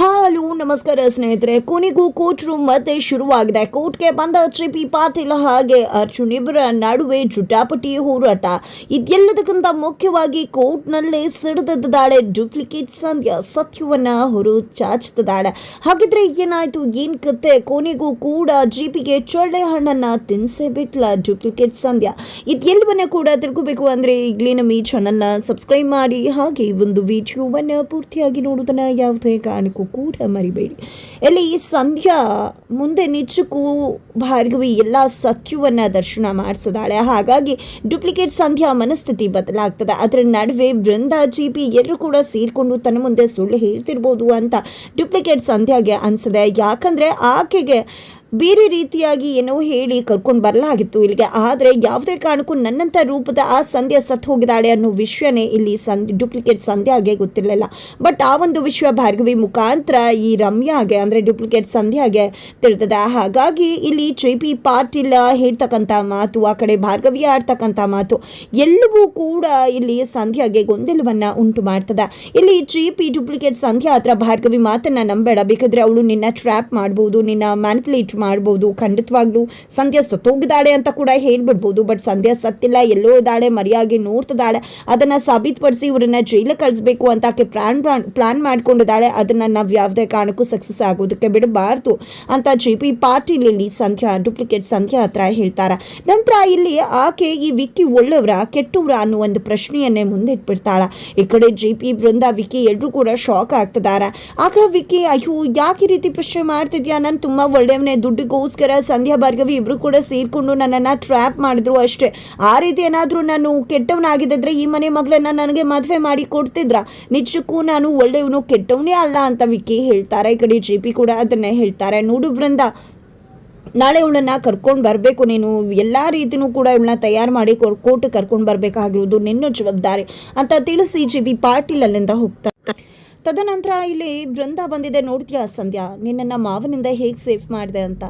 Hello, ನಮಸ್ಕಾರ ಸ್ನೇಹಿತರೆ, ಕೊನೆಗೂ ಕೋರ್ಟ್ ರೂಮ್ ಮತ್ತೆ ಶುರುವಾಗಿದೆ. ಕೋರ್ಟ್ಗೆ ಬಂದ ಎಚ್ ಪಿ ಪಾಟೀಲ್ ಹಾಗೆ ಅರ್ಜುನ್ ಇಬ್ಬರ ನಡುವೆ ಜುಟಾಪಟಿ ಹೋರಾಟ. ಇದೆಲ್ಲದಕ್ಕಿಂತ ಮುಖ್ಯವಾಗಿ ಕೋರ್ಟ್ನಲ್ಲೇ ಸಿಡಿದಿದ್ದಾಳೆ ಡೂಪ್ಲಿಕೇಟ್ ಸಂಧ್ಯಾ ಸತ್ಯವನ್ನ ಹೊರ ಚಾಚ್ತಿದ್ದಾಳೆ ಹಾಗಿದ್ರೆ ಏನಾಯ್ತು? ಏನ್ ಕತೆ? ಕೊನೆಗೂ ಕೂಡ ಜಿಪಿಗೆ ಚೊಳ್ಳೆ ಹಣ್ಣನ್ನ ತಿನ್ಸೇ ಬಿಟ್ಲ ಡೂಪ್ಲಿಕೇಟ್ ಸಂಧ್ಯಾ. ಇದೆಲ್ಲವನ್ನ ಕೂಡ ತಿಳ್ಕೋಬೇಕು ಅಂದ್ರೆ ಈಗಲೇ ನಮ್ಮ ಈ ಚಾನಲ್ನ ಸಬ್ಸ್ಕ್ರೈಬ್ ಮಾಡಿ. ಹಾಗೆ ಒಂದು ವಿಡಿಯೋವನ್ನು ಪೂರ್ತಿಯಾಗಿ ನೋಡೋದನ್ನ ಯಾವುದೇ ಕಾರಣಕ್ಕೂ ಕೂಡ ಮರಿಬೇಡಿ. ಇಲ್ಲಿ ಈ ಸಂಧ್ಯಾ ಮುಂದೆ ನಿಜಕ್ಕೂ ಭಾರ್ಗವಿ ಎಲ್ಲ ಸತ್ಯವನ್ನು ದರ್ಶನ ಮಾಡಿಸಿದಾಳೆ. ಹಾಗಾಗಿ ಡೂಪ್ಲಿಕೇಟ್ ಸಂಧ್ಯಾ ಮನಸ್ಥಿತಿ ಬದಲಾಗ್ತದೆ. ಅದರ ನಡುವೆ ವೃಂದ ಜಿ ಪಿ ಎಲ್ಲರೂ ಕೂಡ ಸೇರಿಕೊಂಡು ತನ್ನ ಮುಂದೆ ಸುಳ್ಳು ಹೇಳ್ತಿರ್ಬೋದು ಅಂತ ಡೂಪ್ಲಿಕೇಟ್ ಸಂಧ್ಯಾಗೆ ಅನಿಸಿದೆ. ಯಾಕಂದರೆ ಆಕೆಗೆ ಬೇರೆ ರೀತಿಯಾಗಿ ಏನೋ ಹೇಳಿ ಕರ್ಕೊಂಡು ಬರಲಾಗಿತ್ತು ಇಲ್ಲಿಗೆ. ಆದರೆ ಯಾವುದೇ ಕಾರಣಕ್ಕೂ ನನ್ನಂಥ ರೂಪದ ಆ ಸಂಧ್ಯಾ ಸತ್ತು ಹೋಗಿದ್ದಾಳೆ ಅನ್ನೋ ವಿಷಯನೇ ಇಲ್ಲಿ ಸಂ ಡೂಪ್ಲಿಕೇಟ್ ಸಂಧ್ಯಾಗೆ ಗೊತ್ತಿರಲಿಲ್ಲ. ಬಟ್ ಆ ಒಂದು ವಿಷಯ ಭಾರ್ಗವಿ ಮುಖಾಂತರ ಈ ರಮ್ಯಾಗೆ, ಅಂದರೆ ಡೂಪ್ಲಿಕೇಟ್ ಸಂಧ್ಯಾಗೆ ತಿಳಿತದೆ. ಹಾಗಾಗಿ ಇಲ್ಲಿ ಜೆ ಪಿ ಪಾಟೀಲ್ ಹೇಳ್ತಕ್ಕಂಥ ಮಾತು, ಆ ಕಡೆ ಭಾರ್ಗವಿ ಆಡ್ತಕ್ಕಂಥ ಮಾತು, ಎಲ್ಲವೂ ಕೂಡ ಇಲ್ಲಿ ಸಂಧ್ಯಾಗೆ ಗೊಂದಲವನ್ನು ಉಂಟು ಮಾಡ್ತದೆ. ಇಲ್ಲಿ ಜೆ ಪಿ ಡೂಪ್ಲಿಕೇಟ್ ಸಂಧ್ಯಾ ಹತ್ರ ಭಾರ್ಗವಿ ಮಾತನ್ನು ನಂಬೇಡ, ಬೇಕಾದರೆ ಅವಳು ನಿನ್ನ ಟ್ರ್ಯಾಪ್ ಮಾಡ್ಬೋದು, ನಿನ್ನ ಮ್ಯಾನಿಪುಲೇಟ್ ಮಾಡ್ಬೋದು, ಖಂಡಿತವಾಗ್ಲೂ ಸಂಧ್ಯಾ ಸತ್ತೋಗಿದ್ದಾಳೆ ಅಂತ ಕೂಡ ಹೇಳ್ಬಿಡ್ಬೋದು. ಬಟ್ ಸಂಧ್ಯಾ ಸತ್ತಿಲ್ಲ, ಎಲ್ಲೋ ಇದ್ದಾಳೆ, ಮರಿಯಾಗಿ ನೋಡ್ತಿದ್ದಾಳೆ ಅದನ್ನ ಸಾಬೀತುಪಡಿಸಿ ಇವರನ್ನ ಜೈಲಿಗೆ ಕಳಿಸ್ಬೇಕು ಅಂತ ಆಕೆ ಪ್ಲಾನ್ ಪ್ಲಾನ್ ಮಾಡ್ಕೊಂಡಿದ್ದಾಳೆ. ಅದನ್ನ ನಾವು ಯಾವುದೇ ಕಾರಣಕ್ಕೂ ಸಕ್ಸಸ್ ಆಗೋದಕ್ಕೆ ಬಿಡಬಾರ್ದು ಅಂತ ಜೆ ಪಿ ಪಾಟೀಲ್ ಇಲ್ಲಿ ಸಂಧ್ಯಾ ಡೂಪ್ಲಿಕೇಟ್ ಸಂಧ್ಯಾ ಹತ್ರ ಹೇಳ್ತಾರೆ. ನಂತರ ಇಲ್ಲಿ ಆಕೆ ಈ ವಿಕ್ಕಿ ಒಳ್ಳೆಯವರ ಕೆಟ್ಟವ್ರ ಅನ್ನೋ ಒಂದು ಪ್ರಶ್ನೆಯನ್ನೇ ಮುಂದಿಟ್ಬಿಡ್ತಾಳೆ. ಈ ಕಡೆ ಜೆ ಪಿ ಬೃಂದ ವಿಕ್ಕಿ ಎಲ್ಲರೂ ಕೂಡ ಶಾಕ್ ಆಗ್ತಿದ್ದಾರೆ ಆಗ ವಿಕ್ಕಿ, ಅಯ್ಯೋ, ಯಾಕೆ ಈ ರೀತಿ ಪ್ರಶ್ನೆ ಮಾಡ್ತಿದ್ಯಾ? ನಾನು ತುಂಬಾ ಒಳ್ಳೆಯವನೇ ದುಡ್ಡಿಗೋಸ್ಕರ ಸಂಧ್ಯಾ ಭಾರ್ಗವಿ ಇಬ್ರು ಕೂಡ ಸೇರ್ಕೊಂಡು ನನ್ನನ್ನು ಟ್ರ್ಯಾಪ್ ಮಾಡಿದ್ರು ಅಷ್ಟೇ. ಆ ರೀತಿ ಏನಾದರೂ ನಾನು ಕೆಟ್ಟವನಾಗಿದ್ದರೆ ಈ ಮನೆ ಮಗಳನ್ನ ನನಗೆ ಮದುವೆ ಮಾಡಿ ಕೊಡ್ತಿದ್ರ? ನಿಜಕ್ಕೂ ನಾನು ಒಳ್ಳೆಯವನು, ಕೆಟ್ಟವನೇ ಅಲ್ಲ ಅಂತ ವಿಕಿ ಹೇಳ್ತಾರೆ. ಈ ಕಡೆ ಜಿ ಪಿ ಕೂಡ ಅದನ್ನೇ ಹೇಳ್ತಾರೆ. ನೋಡು ಬೃಂದ ನಾಳೆ ಇವಳನ್ನ ಕರ್ಕೊಂಡು ಬರಬೇಕು. ನೀನು ಎಲ್ಲ ರೀತಿಯೂ ಕೂಡ ಇವಳನ್ನ ತಯಾರು ಮಾಡಿ ಕೋರ್ಟ್ ಕರ್ಕೊಂಡು ಬರಬೇಕಾಗಿರೋದು ನಿನ್ನ ಜವಾಬ್ದಾರಿ ಅಂತ ತಿಳಿಸಿ ಜಿ ವಿ ಪಾಟೀಲ್ ಅಲ್ಲಿಂದ ಹೋಗ್ತಾರೆ ತದನಂತರ ಇಲ್ಲಿ ಬೃಂದ ಬಂದಿದೆ. ನೋಡ್ತೀಯಾ ಸಂಧ್ಯಾ, ನಿನ್ನನ್ನು ಮಾವನಿಂದ ಹೇಗೆ ಸೇಫ್ ಮಾಡಿದೆ ಅಂತ?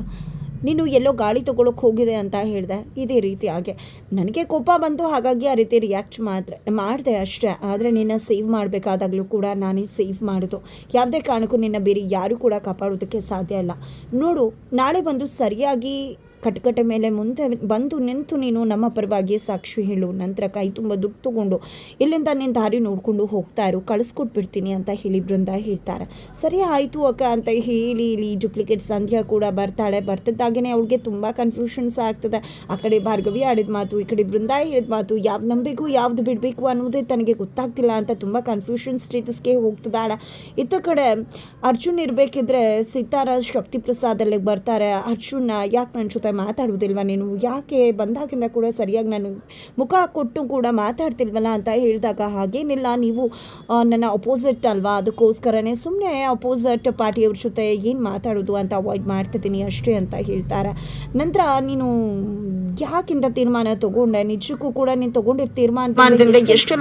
ನೀನು ಎಲ್ಲೋ ಗಾಳಿ ತಗೊಳಕ್ಕೆ ಹೋಗಿದೆ ಅಂತ ಹೇಳಿದೆ. ಇದೇ ರೀತಿ ಹಾಗೆ. ನನಗೆ ಕೋಪ ಬಂತು, ಹಾಗಾಗಿ ಆ ರೀತಿ ರಿಯಾಕ್ಟ್ ಮಾಡಿದ್ರೆ ಮಾಡಿದೆ ಅಷ್ಟೇ. ಆದರೆ ನಿನ್ನ ಸೇವ್ ಮಾಡಬೇಕಾದಾಗಲೂ ಕೂಡ ನಾನೇ ಸೇವ್ ಮಾಡೋದು. ಯಾವುದೇ ಕಾರಣಕ್ಕೂ ನಿನ್ನ ಬೇರೆ ಯಾರೂ ಕೂಡ ಕಾಪಾಡೋದಕ್ಕೆ ಸಾಧ್ಯ ಇಲ್ಲ. ನೋಡು, ನಾಳೆ ಬಂದು ಸರಿಯಾಗಿ ಕಟಕಟೆ ಮೇಲೆ ಮುಂದೆ ಬಂದು ನಿಂತು ನೀನು ನಮ್ಮ ಪರವಾಗಿ ಸಾಕ್ಷಿ ಹೇಳು. ನಂತರ ಕೈ ತುಂಬ ದುಡ್ಡು ತಗೊಂಡು ಇಲ್ಲಿಂದ ನಿನ್ನ ದಾರಿ ನೋಡಿಕೊಂಡು ಹೋಗ್ತಾ ಇರು. ಕಳಿಸ್ಕೊಟ್ಬಿಡ್ತೀನಿ ಅಂತ ಹೇಳಿ ಬೃಂದ ಹೇಳ್ತಾರೆ. ಸರಿ ಆಯಿತು ಅಕ್ಕ ಅಂತ ಹೇಳಿ ಇಲ್ಲಿ ಡೂಪ್ಲಿಕೇಟ್ ಸಂಧ್ಯಾ ಕೂಡ ಬರ್ತಾಳೆ. ಬರ್ತಿದ್ದಾಗೇ ಅವಳಿಗೆ ತುಂಬ ಕನ್ಫ್ಯೂಷನ್ಸ್ ಆಗ್ತದೆ. ಆ ಕಡೆ ಭಾರ್ಗವಿ ಆಡಿದ ಮಾತು, ಈ ಕಡೆ ಬೃಂದ ಹೇಳಿದ ಮಾತು ಯಾವ್ದು ನಂಬಬೇಕು ಯಾವ್ದು ಬಿಡಬೇಕು ಅನ್ನೋದೇ ತನಗೆ ಗೊತ್ತಾಗ್ತಿಲ್ಲ ಅಂತ ತುಂಬ ಕನ್ಫ್ಯೂಷನ್ ಸ್ಟೇಟಸ್ಗೆ ಹೋಗ್ತದಾಳ. ಇತ್ತ ಕಡೆ ಅರ್ಜುನ್ ಇರಬೇಕಿದ್ರೆ ಸಿತಾರ ಶಕ್ತಿ ಪ್ರಸಾದ್ ಅಲ್ಲಿಗೆ ಬರ್ತಾರೆ. ಅರ್ಜುನ್ ಯಾಕೆ ನನ್ನ ಜೊತೆ ಮಾತಾಡೋದಿಲ್ವ ನೀನು ಯಾಕೆ ಬಂದಾಗಿಂದ ಕೂಡ ಸರಿಯಾಗಿ ನಾನು ಮುಖ ಕೊಟ್ಟು ಕೂಡ ಮಾತಾಡ್ತಿಲ್ವಲ್ಲ ಅಂತ ಹೇಳಿದಾಗ ಹಾಗೇನಿಲ್ಲ. ನೀವು ನನ್ನ ಅಪೋಸಿಟ್ ಅಲ್ವಾ? ಅದಕ್ಕೋಸ್ಕರನೇ ಸುಮ್ಮನೆ ಅಪೋಸಿಟ್ ಪಾರ್ಟಿಯವ್ರ ಜೊತೆ ಏನು ಮಾತಾಡೋದು ಅಂತ ಅವಾಯ್ಡ್ ಮಾಡ್ತಿದ್ದೀನಿ ಅಷ್ಟೇ ಅಂತ ಹೇಳ್ತಾರೆ. ನಂತರ ನೀನು ಯಾಕಿಂತ ತೀರ್ಮಾನ ತಗೊಂಡೆ? ನಿಜಕ್ಕೂ ಕೂಡ ನೀನು ತಗೊಂಡಿರೋ ತೀರ್ಮಾನ ಎಷ್ಟು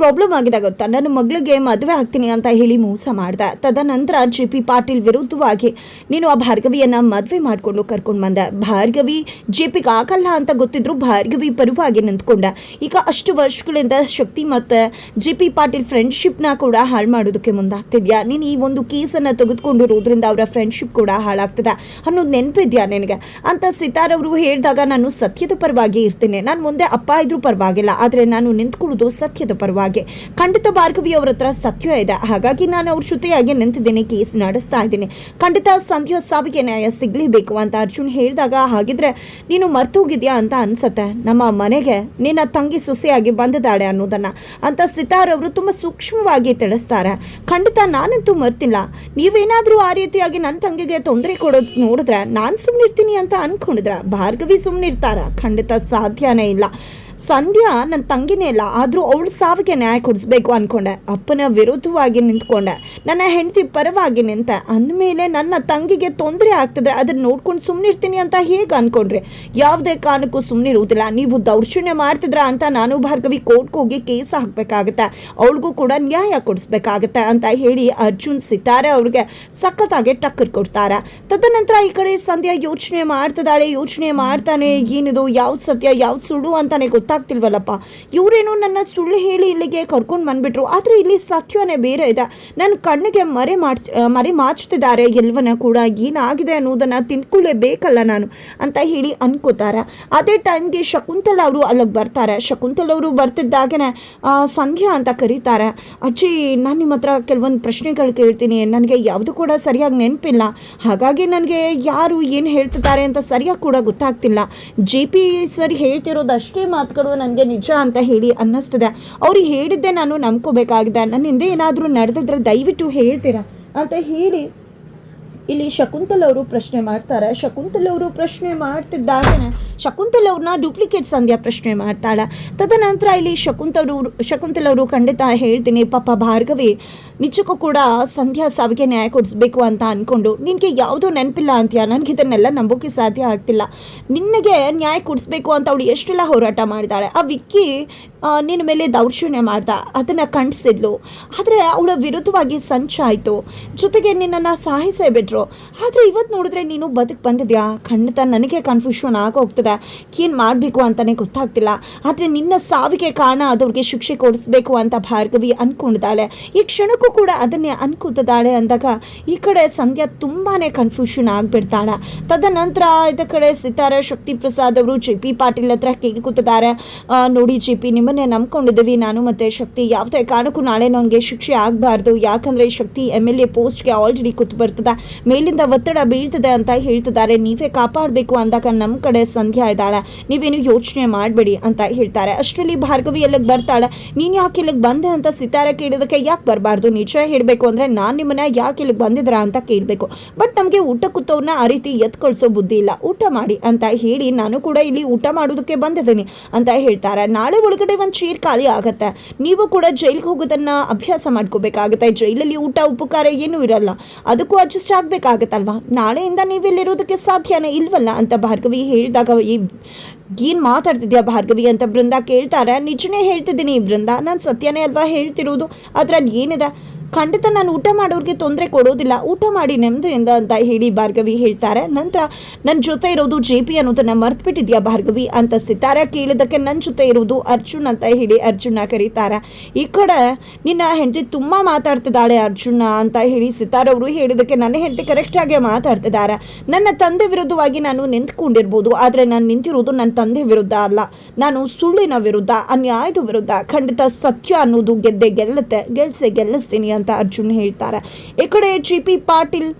ಪ್ರಾಬ್ಲಮ್ ಆಗಿದೆ ಗೊತ್ತಾ ನನ್ನ ಮಗಳಿಗೆ ಮದುವೆ ಆಗ್ತೀನಿ ಅಂತ ಹೇಳಿ ಮೋಸ ಮಾಡ್ದೆ. ತದನಂತರ ಜೆ ಪಿ ಪಾಟೀಲ್ ವಿರುದ್ಧವಾಗಿ ನೀನು ಆ ಭಾರ್ಗವಿಯನ್ನು ಮದುವೆ ಮಾಡಿಕೊಂಡು ಕರ್ಕೊಂಡು ಬಂದೆ. ಭಾರ್ಗವಿ ಜೆ ಪಿಗೆ ಆಗಲ್ಲ ಅಂತ ಗೊತ್ತಿದ್ರು ಭಾರ್ಗವಿ ಪರವಾಗಿ ನಿಂತ್ಕೊಂಡೆ. ಈಗ ಅಷ್ಟು ವರ್ಷಗಳಿಂದ ಶಕ್ತಿ ಮತ್ತು ಜೆ ಪಿ ಪಾಟೀಲ್ ಫ್ರೆಂಡ್ಶಿಪ್ನ ಕೂಡ ಹಾಳು ಮಾಡೋದಕ್ಕೆ ಮುಂದಾಗ್ತಿದ್ಯಾ? ನೀನು ಈ ಒಂದು ಕೇಸನ್ನು ತೆಗೆದುಕೊಂಡಿರೋದ್ರಿಂದ ಅವರ ಫ್ರೆಂಡ್ಶಿಪ್ ಕೂಡ ಹಾಳಾಗ್ತದೆ ಅನ್ನೋದು ನೆನಪಿದ್ಯಾ ನಿನಗೆ? ಅಂತ ಸಿತಾರ್ ಅವರು ಹೇಳಿದಾಗ ನಾನು ಸತ್ಯದ ಪರವಾಗಿ ಇರ್ತೇನೆ. ನಾನು ಮುಂದೆ ಅಪ್ಪ ಇದ್ರೂ ಪರವಾಗಿಲ್ಲ. ಆದರೆ ನಾನು ನಿಂತ್ಕೊಳ್ಳೋದು ಸತ್ಯದ ಪರವಾಗಿ ಖಂಡಿತ ಭಾರ್ಗವಿ ಅವ್ರ ಹತ್ರ ಸತ್ಯ ಇದೆ. ಹಾಗಾಗಿ ನಾನು ಅವ್ರ ಜೊತೆಯಾಗಿ ನಿಂತಿದ್ದೇನೆ ಕೇಸ್ ನಡೆಸ್ತಾ ಇದ್ದೀನಿ. ಖಂಡಿತ ಸಂಧ್ಯಾ ಸಾವಿಗೆ ನ್ಯಾಯ ಸಿಗಲೇಬೇಕು ಅಂತ ಅರ್ಜುನ್ ಹೇಳಿದಾಗ, ಹಾಗಿದ್ರೆ ನೀನು ಮರ್ತೋಗಿದ್ಯಾ ಅಂತ ಅನ್ಸತ್ತೆ. ನಮ್ಮ ಮನೆಗೆ ನಿನ್ನ ತಂಗಿ ಸೊಸೆಯಾಗಿ ಬಂದಿದ್ದಾಳೆ ಅನ್ನೋದನ್ನ ಅಂತ ಸಿತಾರ್ ಅವರು ತುಂಬ ಸೂಕ್ಷ್ಮವಾಗಿ ತಿಳಿಸ್ತಾರೆ. ಖಂಡಿತ ನಾನಂತೂ ಮರ್ತಿಲ್ಲ. ನೀವೇನಾದರೂ ಆ ರೀತಿಯಾಗಿ ನನ್ನ ತಂಗಿಗೆ ತೊಂದರೆ ಕೊಡೋದು ನೋಡಿದ್ರೆ ನಾನು ಸುಮ್ಮನಿರ್ತೀನಿ ಅಂತ ಅನ್ಕೊಂಡಿದ್ರ ಭಾರ್ಗವಿ ಸುಮ್ಮನಿರ್ತಾರ ಖಂಡಿತ ಸಾಧ್ಯನೇ ಇಲ್ಲ. ಸಂಧ್ಯಾ ನನ್ನ ತಂಗಿನೇ ಇಲ್ಲ ಆದರೂ ಅವಳು ಸಾವಿಗೆ ನ್ಯಾಯ ಕೊಡಿಸ್ಬೇಕು ಅಂದ್ಕೊಂಡೆ ಅಪ್ಪನ ವಿರುದ್ಧವಾಗಿ ನಿಂತ್ಕೊಂಡೆ. ನನ್ನ ಹೆಂಡತಿ ಪರವಾಗಿ ನಿಂತೆ. ಅಂದಮೇಲೆ ನನ್ನ ತಂಗಿಗೆ ತೊಂದರೆ ಆಗ್ತದೆ ಅದನ್ನ ನೋಡ್ಕೊಂಡು ಸುಮ್ಮನಿರ್ತೀನಿ ಅಂತ ಹೇಗೆ ಅಂದ್ಕೊಂಡ್ರಿ ಯಾವುದೇ ಕಾರಣಕ್ಕೂ ಸುಮ್ಮನಿರುವುದಿಲ್ಲ ನೀವು ದೌರ್ಜನ್ಯ ಮಾಡ್ತಿದ್ರ ಅಂತ ನಾನು ಭಾರ್ಗವಿ ಕೋರ್ಟ್ಗೆ ಹೋಗಿ ಕೇಸ್ ಹಾಕಬೇಕಾಗತ್ತೆ. ಅವಳಿಗೂ ಕೂಡ ನ್ಯಾಯ ಕೊಡಿಸ್ಬೇಕಾಗತ್ತೆ ಅಂತ ಹೇಳಿ ಅರ್ಜುನ್ ಸಿತಾರೆ ಅವ್ರಿಗೆ ಸಖತ್ತಾಗಿ ಟಕ್ಕರ್ ಕೊಡ್ತಾರೆ. ತದನಂತರ ಈ ಕಡೆ ಸಂಧ್ಯಾ ಯೋಚನೆ ಮಾಡ್ತಿದ್ದಾಳೆ, ಯೋಚನೆ ಮಾಡ್ತಾನೆ, ಏನಿದು? ಯಾವ್ದು ಸತ್ಯ? ಯಾವ್ದು ಸುಳ್ಳು? ಅಂತಾನೆ ಗೊತ್ತಿಲ್ಲ ಗೊತ್ತಾಗ್ತಿಲ್ವಲ್ಲಪ್ಪ. ಇವರೇನೋ ನನ್ನ ಸುಳ್ಳು ಹೇಳಿ ಇಲ್ಲಿಗೆ ಕರ್ಕೊಂಡು ಬಂದ್ಬಿಟ್ರು. ಆದರೆ ಇಲ್ಲಿ ಸತ್ಯವೇ ಬೇರೆ ಇದೆ. ನನ್ನ ಕಣ್ಣಿಗೆ ಮರೆ ಮಾಡಿಸ್ ಮರೆ ಮಾಚ್ತಿದ್ದಾರೆ. ಎಲ್ಲವನ್ನ ಕೂಡ ಏನಾಗಿದೆ ಅನ್ನೋದನ್ನು ತಿಳ್ಕೊಳ್ಳೇಬೇಕಲ್ಲ ನಾನು ಅಂತ ಹೇಳಿ ಅನ್ಕೋತಾರೆ. ಅದೇ ಟೈಮ್ಗೆ ಶಕುಂತಲ ಅವರು ಅಲ್ಲಿಗೆ ಬರ್ತಾರೆ. ಶಕುಂತಲ ಅವರು ಬರ್ತಿದ್ದಾಗನೇ ಸಂಧ್ಯಾ ಅಂತ ಕರೀತಾರೆ. ಅಜ್ಜಿ, ನಾನು ನಿಮ್ಮ ಹತ್ರ ಕೆಲವೊಂದು ಪ್ರಶ್ನೆಗಳು ಕೇಳ್ತೀನಿ. ನನಗೆ ಯಾವುದು ಕೂಡ ಸರಿಯಾಗಿ ನೆನಪಿಲ್ಲ. ಹಾಗಾಗಿ ನನಗೆ ಯಾರು ಏನು ಹೇಳ್ತಿದ್ದಾರೆ ಅಂತ ಸರಿಯಾಗಿ ಕೂಡ ಗೊತ್ತಾಗ್ತಿಲ್ಲ. ಜಿ ಪಿ ಸರ್ ಹೇಳ್ತಿರೋದು ಅಷ್ಟೇ ಮಾತುಗಳು ನನಗೆ ನಿಜ ಅಂತ ಹೇಳಿ ಅನ್ನಿಸ್ತದೆ. ಅವ್ರು ಹೇಳಿದ್ದೆ ನಾನು ನಂಬ್ಕೋಬೇಕಾಗಿದೆ. ನನ್ನ ಹಿಂದೆ ಏನಾದರೂ ನಡೆದಿದ್ರೆ ದಯವಿಟ್ಟು ಹೇಳ್ತೀರಾ? ಅಂತ ಹೇಳಿ ಇಲ್ಲಿ ಶಕುಂತಲ್ ಅವರು ಪ್ರಶ್ನೆ ಮಾಡ್ತಾರೆ. ಶಕುಂತಲ್ ಅವರು ಪ್ರಶ್ನೆ ಮಾಡ್ತಿದ್ದಾಗನೇ ಶಕುಂತಲ್ ಅವ್ರನ್ನ ಡೂಪ್ಲಿಕೇಟ್ ಸಂಧ್ಯಾ ಪ್ರಶ್ನೆ ಮಾಡ್ತಾಳೆ. ತದನಂತರ ಇಲ್ಲಿ ಶಕುಂತಲ್ ಅವರು ಶಕುಂತಲ್ ಅವರು ಖಂಡಿತ ಹೇಳ್ತೀನಿ, ಪಾಪ ಭಾರ್ಗವಿ ನಿಜಕ್ಕೂ ಕೂಡ ಸಂಧ್ಯಾ ಸಾವಿಗೆ ನ್ಯಾಯ ಕೊಡಿಸ್ಬೇಕು ಅಂತ ಅಂದ್ಕೊಂಡು ನಿನಗೆ ಯಾವುದೋ ನೆನಪಿಲ್ಲ ಅಂತೀಯ? ನನಗೆ ಇದನ್ನೆಲ್ಲ ನಂಬೋಕೆ ಸಾಧ್ಯ ಆಗ್ತಿಲ್ಲ. ನಿನಗೆ ನ್ಯಾಯ ಕೊಡಿಸ್ಬೇಕು ಅಂತ ಅವಳು ಎಷ್ಟೆಲ್ಲ ಹೋರಾಟ ಮಾಡಿದಾಳೆ. ಆ ವಿಕ್ಕಿ ನಿನ್ನ ಮೇಲೆ ದೌರ್ಜನ್ಯ ಮಾಡ್ದ. ಅದನ್ನು ಖಂಡಿಸಿದ್ಲು. ಆದರೆ ಅವಳ ವಿರುದ್ಧವಾಗಿ ಸಂಚಾಯಿತು ಜೊತೆಗೆ ನಿನ್ನನ್ನು ಸಾಹಿಸೇ ಬಿಟ್ರು. ಆದರೆ ಇವತ್ತು ನೋಡಿದ್ರೆ ನೀನು ಬದುಕು ಬಂದಿದ್ಯಾ? ಖಂಡಿತ ನನಗೆ ಕನ್ಫ್ಯೂಷನ್ ಆಗೋಗ್ತದೆ. ಏನು ಮಾಡಬೇಕು ಅಂತಲೇ ಗೊತ್ತಾಗ್ತಿಲ್ಲ. ಆದರೆ ನಿನ್ನ ಸಾವಿಗೆ ಕಾರಣ ಅದವ್ರಿಗೆ ಶಿಕ್ಷೆ ಕೊಡಿಸ್ಬೇಕು ಅಂತ ಭಾರ್ಗವಿ ಅಂದ್ಕೊಂಡಿದ್ದಾಳೆ ಈ ಕ್ಷಣಕ್ಕೂ ಕೂಡ ಅದನ್ನೇ ಅನ್ಕೋತಿದ್ದಾಳೆ ಅಂದಾಗ ಈ ಕಡೆ ಸಂಧ್ಯಾ ತುಂಬಾ ಕನ್ಫ್ಯೂಷನ್ ಆಗಿಬಿಡ್ತಾಳೆ. ತದನಂತರ ಇದ ಕಡೆ ಸಿತಾರ ಶಕ್ತಿ ಪ್ರಸಾದ್ ಅವರು ಜೆ ಪಿ ಪಾಟೀಲ್ ಹತ್ರ ಕೇಳ್ಕೊತಿದ್ದಾರೆ ನೋಡಿ ಜೆ ಪಿ ನಿಮ್ಮನ್ನೇ ನಂಬ್ಕೊಂಡಿದ್ದೀವಿ. ನಾನು ಮತ್ತೆ ಶಕ್ತಿ ಯಾವುದೇ ಕಾರಣಕ್ಕೂ ನಾಳೆ ನನಗೆ ಶಿಕ್ಷೆ ಆಗಬಾರ್ದು. ಯಾಕಂದರೆ ಶಕ್ತಿ ಎಂ ಎಲ್ ಎ ಪೋಸ್ಟ್ಗೆ ಆಲ್ರೆಡಿ ಕೂತು ಬರ್ತದೆ. ಮೇಲಿಂದ ಒತ್ತಡ ಬೀಳ್ತದೆ ಅಂತ ಹೇಳ್ತಿದ್ದಾರೆ. ನೀವೇ ಕಾಪಾಡಬೇಕು ಅಂದಾಗ ನಮ್ಮ ಕಡೆ ಸಂಧ್ಯಾ ಇದ್ದಾಳೆ. ನೀವೇನು ಯೋಚನೆ ಮಾಡಬೇಡಿ ಅಂತ ಹೇಳ್ತಾರೆ. ಅಷ್ಟರಲ್ಲಿ ಭಾರ್ಗವಿ ಎಲ್ಲಿಗೆ ಬರ್ತಾಳೆ. ನೀನು ಯಾಕೆ ಇಲ್ಲಿಗೆ ಬಂದೆ ಅಂತ ಸಿತಾರ ಕೇಳಿದಕ್ಕೆ ಯಾಕೆ ಬರಬಾರ್ದು? ನಿಜ ಹೇಳಬೇಕು ಅಂದರೆ ನಾನು ನಿಮ್ಮನ್ನ ಯಾಕೆ ಇಲ್ಲಿಗೆ ಬಂದಿದ್ದೀರಾ ಅಂತ ಕೇಳಬೇಕು. ಬಟ್ ನಮಗೆ ಊಟ ಕೂತವ್ರನ್ನ ಆ ರೀತಿ ಎತ್ಕೊಳ್ಸೋ ಕಳಿಸೋ ಬುದ್ಧಿ ಇಲ್ಲ. ಊಟ ಮಾಡಿ ಅಂತ ಹೇಳಿ ನಾನು ಕೂಡ ಇಲ್ಲಿ ಊಟ ಮಾಡೋದಕ್ಕೆ ಬಂದಿದ್ದೀನಿ ಅಂತ ಹೇಳ್ತಾರೆ. ನಾಳೆ ಒಳಗಡೆ ಒಂದು ಚೀರ್ ಖಾಲಿ ಆಗುತ್ತೆ. ನೀವು ಕೂಡ ಜೈಲಿಗೆ ಹೋಗೋದನ್ನು ಅಭ್ಯಾಸ ಮಾಡ್ಕೋಬೇಕಾಗತ್ತೆ. ಜೈಲಲ್ಲಿ ಊಟ ಉಪಕಾರ ಏನೂ ಇರಲ್ಲ. ಅದಕ್ಕೂ ಅಡ್ಜಸ್ಟ್ ಆಗಬೇಕಾಗತ್ತಲ್ವಾ? ನಾಳೆಯಿಂದ ನೀವಿಲ್ಲಿರೋದಕ್ಕೆ ಸಾಧ್ಯನೇ ಇಲ್ವಲ್ಲ ಅಂತ ಭಾರ್ಗವಿ ಹೇಳಿದಾಗ ಈ ಏನು ಮಾತಾಡ್ತಿದ್ಯಾ ಭಾರ್ಗವಿ ಅಂತ ಬೃಂದ ಕೇಳ್ತಾರೆ. ನಿಜನೇ ಹೇಳ್ತಿದ್ದೀನಿ ಬೃಂದ. ನಾನು ಸತ್ಯನೇ ಅಲ್ವಾ ಹೇಳ್ತಿರೋದು? ಅದರಲ್ಲಿ ಏನಿದೆ? ಖಂಡಿತ ನಾನು ಊಟ ಮಾಡೋರಿಗೆ ತೊಂದರೆ ಕೊಡೋದಿಲ್ಲ. ಊಟ ಮಾಡಿ ನೆಮ್ಮದಿಯಿಂದ ಅಂತ ಹೇಳಿ ಭಾರ್ಗವಿ ಹೇಳ್ತಾರೆ. ನಂತರ ನನ್ನ ಜೊತೆ ಇರೋದು ಜೆ ಪಿ ಅನ್ನೋದನ್ನ ಮರ್ತ್ಬಿಟ್ಟಿದ್ಯಾ ಭಾರ್ಗವಿ ಅಂತ ಸಿತಾರ ಕೇಳಿದಕ್ಕೆ ನನ್ನ ಜೊತೆ ಇರೋದು ಅರ್ಜುನ್ ಅಂತ ಹೇಳಿ ಅರ್ಜುನ ಕರೀತಾರೆ. ಈ ಕಡೆ ನಿನ್ನ ಹೆಂಡತಿ ತುಂಬ ಮಾತಾಡ್ತಿದ್ದಾಳೆ ಅರ್ಜುನ ಅಂತ ಹೇಳಿ ಸಿತಾರ ಅವರು ಹೇಳಿದಕ್ಕೆ ನನ್ನ ಹೆಂಡತಿ ಕರೆಕ್ಟಾಗಿ ಮಾತಾಡ್ತಿದ್ದಾರೆ. ನನ್ನ ತಂದೆ ವಿರುದ್ಧವಾಗಿ ನಾನು ನಿಂತ್ಕೊಂಡಿರ್ಬೋದು, ಆದರೆ ನಾನು ನಿಂತಿರೋದು ನನ್ನ ತಂದೆ ವಿರುದ್ಧ ಅಲ್ಲ. ನಾನು ಸುಳ್ಳಿನ ವಿರುದ್ಧ, ಅನ್ಯಾಯದ ವಿರುದ್ಧ ಖಂಡಿತ ಸತ್ಯ ಅನ್ನೋದು ಗೆದ್ದೆ ಗೆಲ್ಲುತ್ತೆ, ಗೆಲ್ಸೆ ಗೆಲ್ಲಿಸ್ತೀನಿ ಅಂತ ಅರ್ಜುನ್ ಹೇಳ್ತಾರೆ. ಈ ಕಡೆ ಜಿ ಪಿ ಪಾಟೀಲ್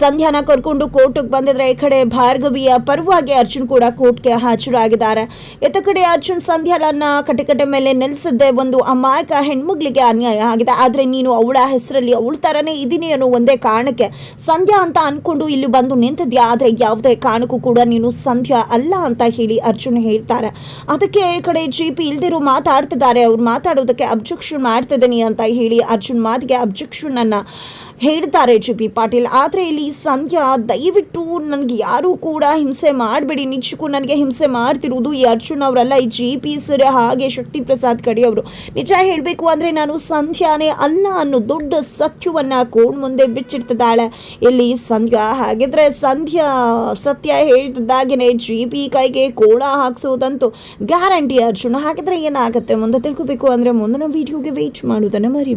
ಸಂಧ್ಯಾನ ಕರ್ಕೊಂಡು ಕೋರ್ಟ್ಗೆ ಬಂದಿದ್ರೆ ಈ ಕಡೆ ಭಾರ್ಗವಿಯ ಪರವಾಗಿ ಅರ್ಜುನ್ ಕೂಡ ಕೋರ್ಟ್ಗೆ ಹಾಜರಾಗಿದ್ದಾರೆ. ಇತ್ತ ಕಡೆ ಅರ್ಜುನ್ ಸಂಧ್ಯಾಳನ್ನ ಕಟಕಟೆ ಮೇಲೆ ನೆಲೆಸಿದ್ದೆ ಒಂದು ಅಮಾಯಕ ಹೆಣ್ಮಗ್ಳಿಗೆ ಅನ್ಯಾಯ ಆಗಿದೆ. ಆದರೆ ನೀನು ಅವಳ ಹೆಸರಲ್ಲಿ ಅವಳ ಥರನೇ ಇದ್ದೀನಿ ಅನ್ನೋ ಒಂದೇ ಕಾರಣಕ್ಕೆ ಸಂಧ್ಯಾ ಅಂತ ಅನ್ಕೊಂಡು ಇಲ್ಲಿ ಬಂದು ನಿಂತಿದ್ಯಾ? ಆದರೆ ಯಾವುದೇ ಕಾರಣಕ್ಕೂ ಕೂಡ ನೀನು ಸಂಧ್ಯಾ ಅಲ್ಲ ಅಂತ ಹೇಳಿ ಅರ್ಜುನ್ ಹೇಳ್ತಾರೆ. ಅದಕ್ಕೆ ಈ ಕಡೆ ಜಿ ಪಿ ಇಲ್ದಿರೋ ಮಾತಾಡ್ತಿದ್ದಾರೆ. ಅವ್ರು ಮಾತಾಡೋದಕ್ಕೆ ಅಬ್ಜೆಕ್ಷನ್ ಮಾಡ್ತಿದ್ದೀನಿ ಅಂತ ಹೇಳಿ ಅರ್ಜುನ್ ಮಾತಿಗೆ ಅಬ್ಜೆಕ್ಷನ್ ಅನ್ನ ಹೇಳ್ತಾರೆ ಜಿ ಪಿ ಪಾಟೀಲ್. ಆದರೆ ಸಂಧ್ಯಾ, ದಯವಿಟ್ಟು ನನಗೆ ಯಾರೂ ಕೂಡ ಹಿಂಸೆ ಮಾಡಬೇಡಿ. ನಿಜಕ್ಕೂ ನನಗೆ ಹಿಂಸೆ ಮಾಡ್ತಿರೋದು ಈ ಅರ್ಜುನ್ ಅವರಲ್ಲ, ಈ ಜಿ ಪಿ ಸರ್ ಹಾಗೆ ಶಕ್ತಿ ಪ್ರಸಾದ್ ಕಡೆಯವರು ನಿಜ ಹೇಳಬೇಕು ಅಂದರೆ ನಾನು ಸಂಧ್ಯಾನೇ ಅಲ್ಲ ಅನ್ನೋ ದೊಡ್ಡ ಸತ್ಯವನ್ನು ಕೋಣ್ ಮುಂದೆ ಬಿಚ್ಚಿಡ್ತಿದ್ದಾಳೆ. ಇಲ್ಲಿ ಸಂಧ್ಯಾ ಹಾಗಿದ್ರೆ ಸಂಧ್ಯಾ ಸತ್ಯ ಹೇಳ್ತಿದ್ದಾಗೇನೆ ಜಿ ಪಿ ಕೈಗೆ ಕೋಳ ಹಾಕ್ಸೋದಂತೂ ಗ್ಯಾರಂಟಿ ಅರ್ಜುನ. ಹಾಗಿದ್ರೆ ಏನಾಗುತ್ತೆ? ಮುಂದೆ ತಿಳ್ಕೊಬೇಕು ಅಂದರೆ ಮುಂದಿನ ವಿಡಿಯೋಗೆ ವೇಟ್ ಮಾಡೋದನ್ನು ಮರಿ